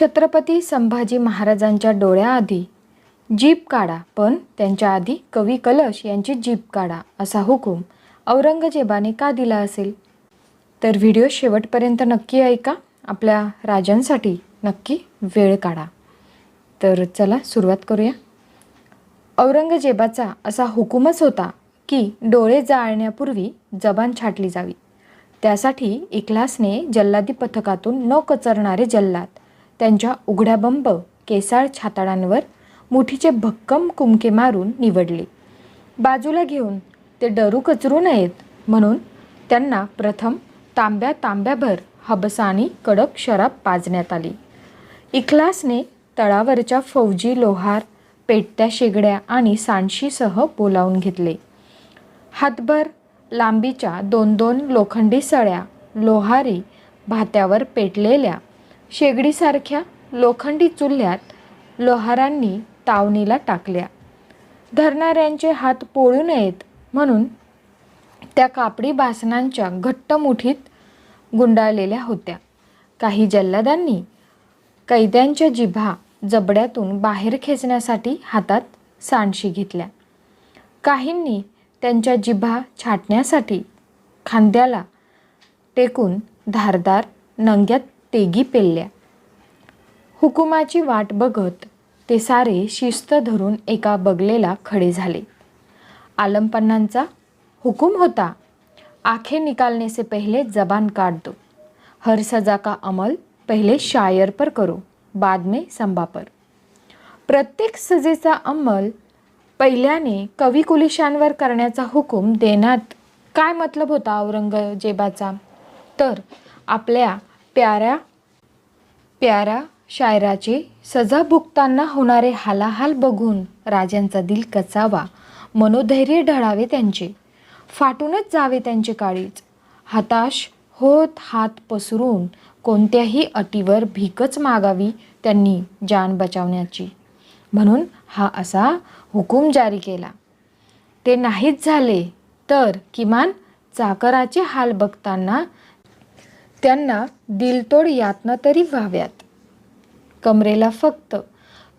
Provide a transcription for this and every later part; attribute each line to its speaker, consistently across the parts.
Speaker 1: छत्रपती संभाजी महाराजांच्या डोळ्याआधी जीप काढा पण त्यांच्या आधी कवी कलश यांची जीप काढा असा हुकूम औरंगजेबाने का दिला असेल? तर व्हिडिओ शेवटपर्यंत नक्की ऐका. आपल्या राजांसाठी नक्की वेळ काढा. तर चला सुरुवात करूया. औरंगजेबाचा असा हुकूमच होता की डोळे जाळण्यापूर्वी जबान छाटली जावी. त्यासाठी इखलासने जल्लादी पथकातून न कचरणारे जल्लाद त्यांच्या उघड्या बंब केसाळ छाताडांवर मुठीचे भक्कम कुमके मारून निवडले. बाजूला घेऊन ते डरू कचरू नयेत म्हणून त्यांना प्रथम तांब्या तांब्याभर हबसानी कडक शराब पाजण्यात आली. इखलासने तळावरच्या फौजी लोहार पेटत्या शेगड्या आणि सांडशीसह बोलावून घेतले. हातभर लांबीच्या दोन दोन लोखंडी सळ्या लोहारी भात्यावर पेटलेल्या शेगडीसारख्या लोखंडी चुल्ह्यात लोहारांनी तावणीला टाकल्या. धरणाऱ्यांचे हात पोळू नयेत म्हणून त्या कापडी बासनांच्या घट्ट मुठीत गुंडाळलेल्या होत्या. काही जल्लादांनी कैद्यांच्या जिभा जबड्यातून बाहेर खेचण्यासाठी हातात सांडशी घेतल्या. काहींनी त्यांच्या जिभा छाटण्यासाठी खांद्याला टेकून धारदार नंग्यात तेगी पेलल्या हुकुमाची वाट बघत ते सारे शिस्त धरून एका बगलेला खडे झाले. आलमपन्नांचा हुकुम होता. आखे निकालने से पहले जबान काट दो हर सजा का अमल पहिले शायर पर करो. बाद में संबा पर प्रत्येक सजेचा अंमल पहिल्याने कवी कुलिशांवर करण्याचा हुकूम देण्यात काय मतलब होता औरंगजेबाचा? तर आपल्या प्याऱ्या प्याऱ्या शायराचे सजा भुगताना होणारे हालाहाल बघून राजांचा दिल कचावा. मनोधैर्य ढळावे त्यांचे. फाटूनच जावे त्यांचे काळीच हताश होत हात पसरून कोणत्याही अटीवर भीकच मागावी त्यांनी जान बचावण्याची. म्हणून हा असा हुकूम जारी केला. ते नाहीच झाले तर किमान चाकराचे हाल बघताना त्यांना दिलतोड यातना तरी व्हाव्यात. कमरेला फक्त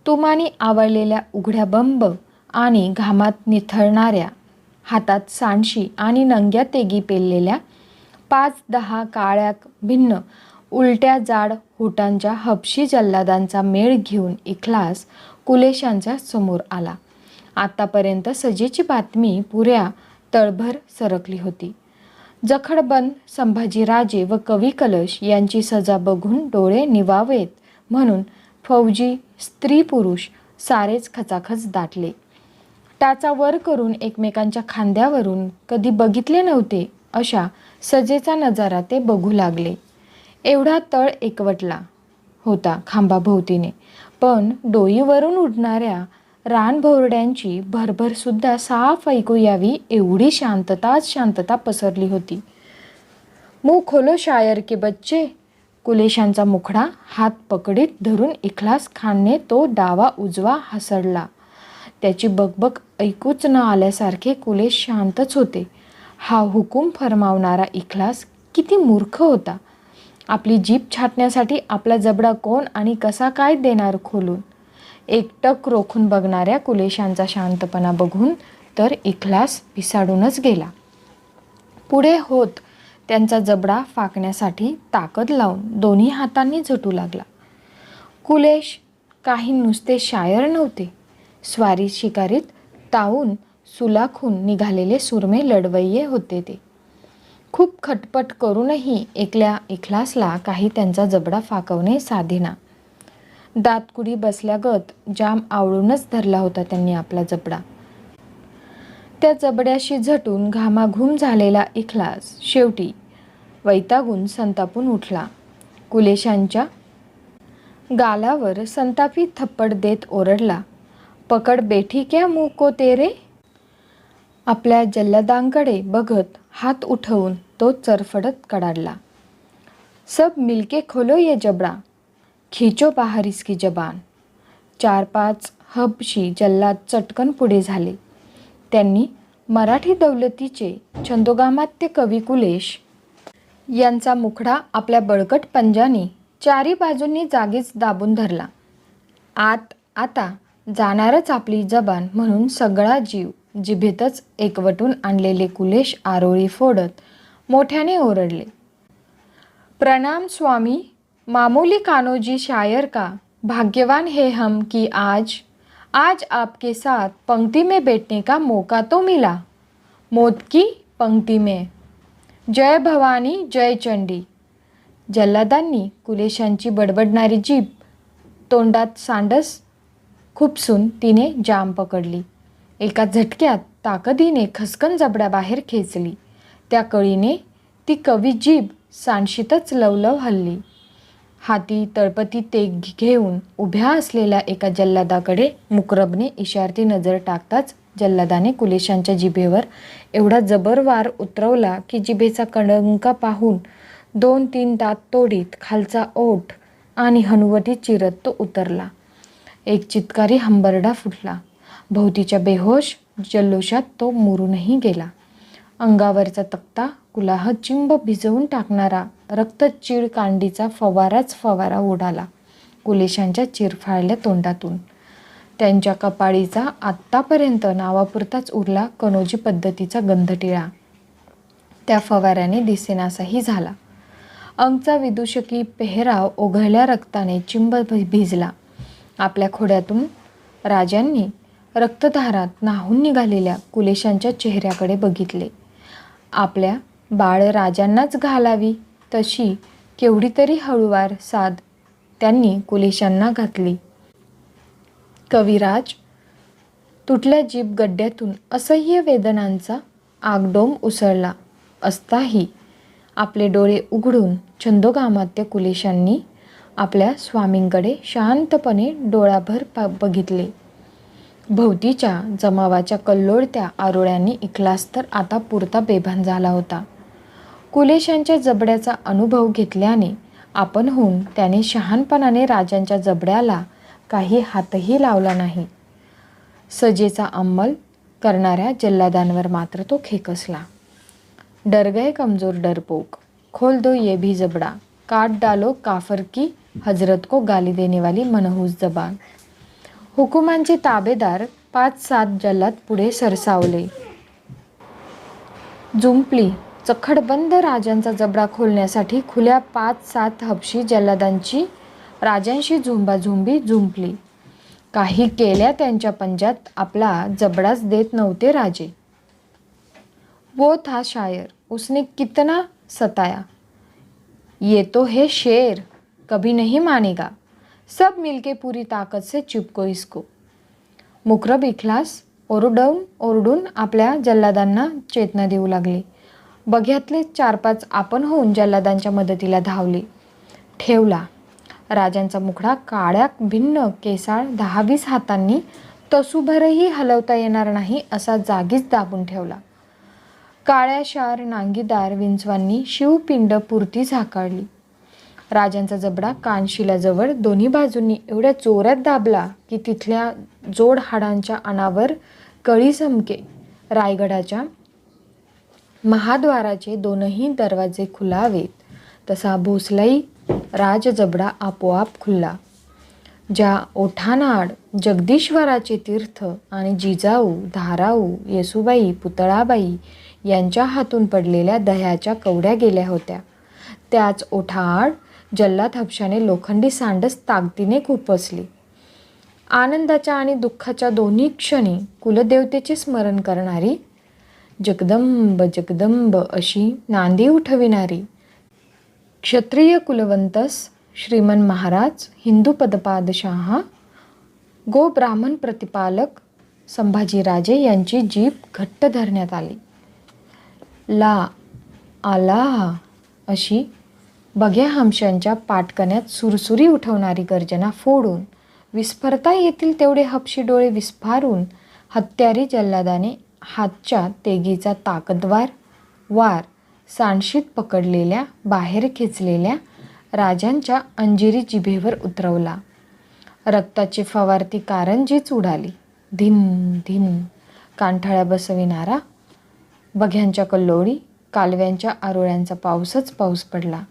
Speaker 1: तुमानी आवळलेल्या उघड्या बंब आणि घामात निथळणाऱ्या हातात सांडशी आणि नंग्या तेगी पेललेल्या पाच दहा काळ्या भिन्न उलट्या जाड होटांच्या हपशी जल्लादांचा मेळ घेऊन इखलास कुलेशांच्या समोर आला. आतापर्यंत सजेची बातमी पुऱ्या तळभर सरकली होती. जखडबंद संभाजीराजे व कवी कलश यांची सजा बघून डोळे निवावेत म्हणून फौजी स्त्री पुरुष सारेच खचाखच दाटले. टाचा वर करून एकमेकांच्या खांद्यावरून कधी बघितले नव्हते अशा सजेचा नजारा ते बघू लागले. एवढा तळ एकवटला होता खांबाभोवतीने. पण डोईवरून उडणाऱ्या रानभोरड्यांची भरभरसुद्धा साफ ऐकू यावी एवढी शांतताच शांतता पसरली होती. मुख खोलो शायर के बच्चे कुलेशांचा मुखडा हात पकडीत धरून इखलास खानने तो डावा उजवा हसडला त्याची बकबक ऐकूच न आल्यासारखे कुलेश शांतच होते. हा हुकूम फरमावणारा इखलास किती मूर्ख होता. आपली जीप छाटण्यासाठी आपला जबडा कोण आणि कसा काय देणार खोलून? एकटक रोखून बघणाऱ्या कुलेशांचा शांतपणा बघून तर इखलास पिसाडूनच गेला. पुढे होत त्यांचा जबडा फाकण्यासाठी ताकद लावून दोन्ही हातांनी झटू लागला. कुलेश काही नुसते शायर नव्हते. स्वारी शिकारीत तावून सुलाखून निघालेले सुरमे लढवय्ये होते ते. खूप खटपट करूनही एकल्या इखलासला काही त्यांचा जबडा फाकवणे साधेना. दातकुडी बसल्यागत जाम आवळूनच धरला होता त्यांनी आपला जबडा. त्या जबड्याशी झटून घामाघूम झालेला इखलास शेवटी वैतागून संतापून उठला. कुलेशांच्या गालावर संतापी थप्पड देत ओरडला पकड बेठी क्या मुको तेरे? आपल्या जल्लदांकडे बघत हात उठवून तो चरफडत कडाडला. सब मिलके खोलो ये जबडा. खिचो बाहर की जबान. चार पाच हबशी जल्लाद चटकन पुढे झाले. त्यांनी मराठी दौलतीचे छंदोगामात्य कवी कुलेश यांचा मुखडा आपल्या बळकट पंजानी चारी बाजूंनी जागीच दाबून धरला. आत आता जाणारच आपली जबान म्हणून सगळा जीव जिभेतच एकवटून आणलेले कुलेश आरोळी फोडत मोठ्याने ओरडले. प्रणाम स्वामी मामूली कानोजी शायर का? भाग्यवान है हम कि आज आज आपके साथ पंक्ति में बैठने का मौका तो मिला। मौत की पंक्ति में। जय भवानी जय चंडी। जल्लादांनी कुलेशांची बडबडणारी जीभ तोंडात सांडस खुपसून तिने जाम पकडली. एका झटक्यात ताकदीने खसकन जबड्याबाहेर खेचली. त्या कळीने ती कवी जीभ सांडशीतच लवलव हल्ली. हाती तळपती ते घेऊन उभ्या असलेल्या एका जल्लादाकडे मुकरबने इशारती नजर टाकताच जल्लादाने कुलेशांच्या जिभेवर एवढा जबरवार उतरवला की जिभेचा कणंका पाहून दोन तीन दात तोडीत खालचा ओठ आणि हनुवटी चिरत तो उतरला. एक चितकारी हंबरडा फुटला. भोवतीच्या बेहोश जल्लोषात तो मुरूनही गेला. अंगावरचा तक्ता कुलाह चिंब भिजवून टाकणारा रक्तचीड कांडीचा फवाराच फवारा उडाला कुलेशांच्या चिरफाळल्या तोंडातून. त्यांच्या कपाळीचा आत्तापर्यंत नावापुरताच उरला कनोजी पद्धतीचा गंधटिळा. त्या फवाऱ्याने दिसेनासाही झाला. अंगचा विदूषकी पेहराव ओघळल्या रक्ताने चिंब भिजला. आपल्या खोड्यातून राजांनी रक्तधारात नाहून निघालेल्या कुलेशांच्या चेहऱ्याकडे बघितले. आपल्या बाळ राजांनाच घालावी तशी केवढी तरी हळुवार साद त्यांनी कुलेशांना घातली. कविराज तुटल्या जीभ गड्ड्यातून असह्य वेदनांचा आगडोम उसळला असताही आपले डोळे उघडून छंदोगामात्य कुलेशांनी आपल्या स्वामींकडे शांतपणे डोळाभर प बघितले. भोवतीच्या जमावाच्या कल्लोळत्या आरोळ्यांनी इखलास तर आता पुरता बेभान झाला होता. कुलेशांच्या जबड्याचा अनुभव घेतल्याने आपणहून त्याने शहानपणाने राजांच्या जबड्याला काही हातही लावला नाही. सजेचा अंमल करणाऱ्या जल्लादांवर मात्र तो खेकसला. डर गए कमजोर डरपोक खोल दो ये भी जबड़ा काट डालो काफर की हजरत को गाली देने वाली मनहूस जबान हुकुमांचे ताबेदार पाच सात जल्लाद पुढे सरसावले. जुंपली चखडबंद राजांचा जबडा खोलण्यासाठी खुल्या पाच सात हपशी जल्लादांची राजांशी झुंबाझुंबी झुंपली काही केल्या त्यांच्या पंजात आपला जबडाच देत नव्हते राजे. वो था शायर उसने कितना सताया? ये तो है शेर कभी नहीं मानेगा. सब मिलके पूरी ताकद से चिपको इसको। मुकरब इखलास ओरडून ओरडून आपल्या जल्लादांना चेतना देऊ लागले. बघ्यातले चार पाच आपण होऊन जल्लादांच्या मदतीला धावले. ठेवला. राजांचा मुखडा काळ्या भिन्न केसाळ दहावीस हातांनी तसूभरही हलवता येणार नाही असा जागीच दाबून ठेवला. काळ्या शार नांगीदार विंचवांनी शिवपिंड पुरती झाकाळली. राजांचा जबडा कानशिलाजवळ दोन्ही बाजूंनी एवढ्या जोरात दाबला की तिथल्या जोड हाडांच्या अनावर कळी समके रायगडाच्या महाद्वाराचे दोनही दरवाजे खुलावेत. तसा भोसलाई राजजबडा आपोआप खुलला. ज्या ओठानाड जगदीश्वराचे तीर्थ आणि जिजाऊ धाराऊ येसुबाई पुतळाबाई यांच्या हातून पडलेल्या दह्याच्या कवड्या गेल्या होत्या. त्याच ओठाआड जल्लाद हपशाने लोखंडी सांडस ताकदीने खुपसली. आनंदाच्या आणि दुःखाच्या दोन्ही क्षणी कुलदेवतेचे स्मरण करणारी जगदंब जगदंब अशी नांदी उठविणारी क्षत्रिय कुलवंतस श्रीमन महाराज हिंदू पदपादशाह गो ब्राह्मण प्रतिपालक संभाजीराजे यांची जीभ घट्ट धरण्यात आली. ला आला अशी बघ्या हमशांच्या पाटकण्यात सुरसुरी उठवणारी गर्जना फोडून. विस्फरता येतील तेवढे हपशी डोळे विस्फारून. हत्यारी जल्लादाने हातच्या तेगीचा ताकदवार. वार. सांडशीत पकडलेल्या बाहेर खेचलेल्या राजांच्या अंजिरी जिभेवर उतरवला. रक्ताची फवारती कारंजीच उडाली. धिन धिन. कांठाळ्या बसविणारा. बघ्यांच्या कल्लोळी. कालव्यांच्या आरोळ्यांचा पाऊसच पाऊस पडला.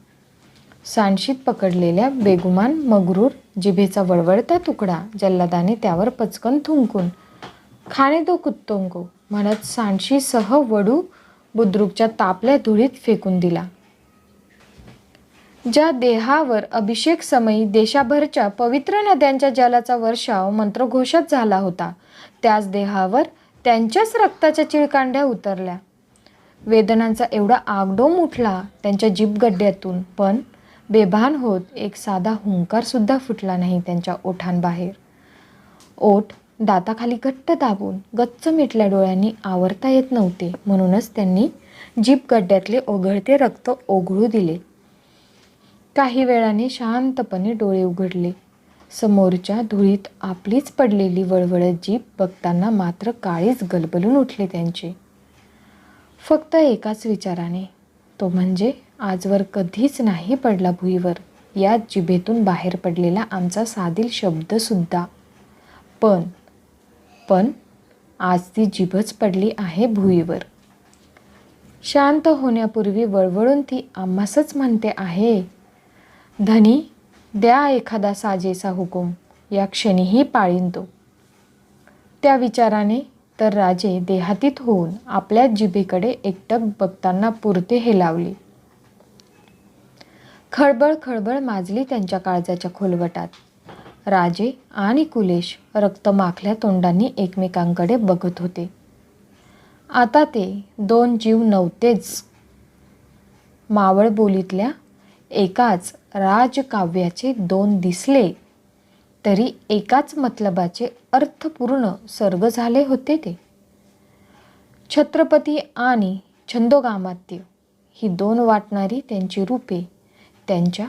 Speaker 1: सांडशीत पकडलेल्या बेगुमान मगरूर जिभेचा वळवळता तुकडा जल्लादाने त्यावर पचकन थुंकून खाणे दो कुत्तोंको म्हणत सांडशीसह वडू बुद्रुकच्या तापल्या धुळीत फेकून दिला. ज्या देहावर अभिषेक समयी देशाभरच्या पवित्र नद्यांच्या जलाचा वर्षाव मंत्रघोषात झाला होता त्याच देहावर त्यांच्याच रक्ताच्या चिळकांड्या उतरल्या. वेदनांचा एवढा आगडोम उठला त्यांच्या जीभगड्ड्यातून पण बेभान होत एक साधा हुंकारसुद्धा फुटला नाही त्यांच्या ओठांबाहेर. ओठ दाताखाली घट्ट दाबून गच्च मिटल्या डोळ्यांनी आवरता येत नव्हते. म्हणूनच त्यांनी जीभगड्ड्यातले ओघळते रक्त ओघळू दिले. काही वेळाने शांतपणे डोळे उघडले. समोरच्या धुळीत आपलीच पडलेली वळवळत जीभ बघताना मात्र काळीच गलबलून उठले त्यांचे. फक्त एकाच विचाराने तो म्हणजे आजवर कधीच नाही पडला भुईवर. या जिभेतून बाहेर पडलेला आमचा साधील शब्दसुद्धा पण पण आज ती जिभच पडली आहे भुईवर. शांत होण्यापूर्वी वळवळून ती आम्हासच म्हणते आहे धनी द्या एखादा साजेसा हुकूम. या क्षणीही पाळीन तो. त्या विचाराने तर राजे देहातीत होऊन आपल्या जिभेकडे एकटक बघताना पुरते हे लावले खळबळ खळबळ माजली त्यांच्या काळजाच्या खोलवटात राजे आणि कुलेश रक्तमाखल्या तोंडांनी एकमेकांकडे बघत होते. आता ते दोन जीव नव्हतेच. मावळ बोलीतल्या एकाच राजकाव्याचे दोन दिसले तरी एकाच मतलबाचे अर्थपूर्ण सर्ग झाले होते ते. छत्रपती आणि छंदोगामात्य ही दोन वाटणारी त्यांची रूपे त्यांच्या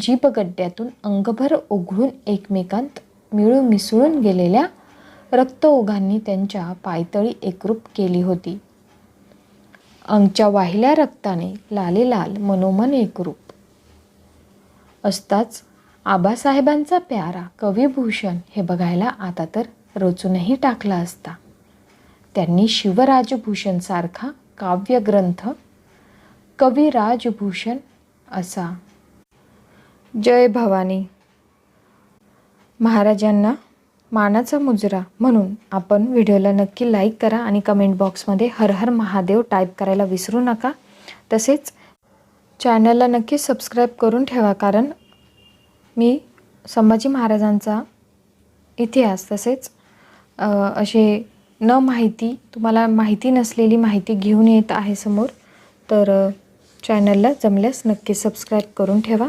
Speaker 1: जीपगड्ड्यातून अंगभर ओघळून एकमेकांत मिळून मिसळून गेलेल्या रक्तओघांनी त्यांच्या पायतळी एकरूप केली होती. अंगच्या वाहिल्या रक्ताने लाले लाल मनोमन एकरूप. असताच आबासाहेबांचा प्यारा कविभूषण हे बघायला आता तर रचूनही टाकला असता. त्यांनी शिवराजभूषणसारखा काव्यग्रंथ काव्यग्रंथ कविराजभूषण असा जय भवानी. महाराजांना मानाचा मुजरा म्हणून आपण व्हिडिओला नक्की लाईक करा आणि कमेंट बॉक्समध्ये हर हर महादेव टाईप करायला विसरू नका. तसेच चॅनलला नक्की सबस्क्राईब करून ठेवा कारण मी संभाजी महाराजांचा इतिहास तसेच असे न माहिती तुम्हाला माहिती नसलेली माहिती घेऊन येत आहे समोर तर चॅनलला जमल्यास नक्की सबस्क्राईब करून ठेवा.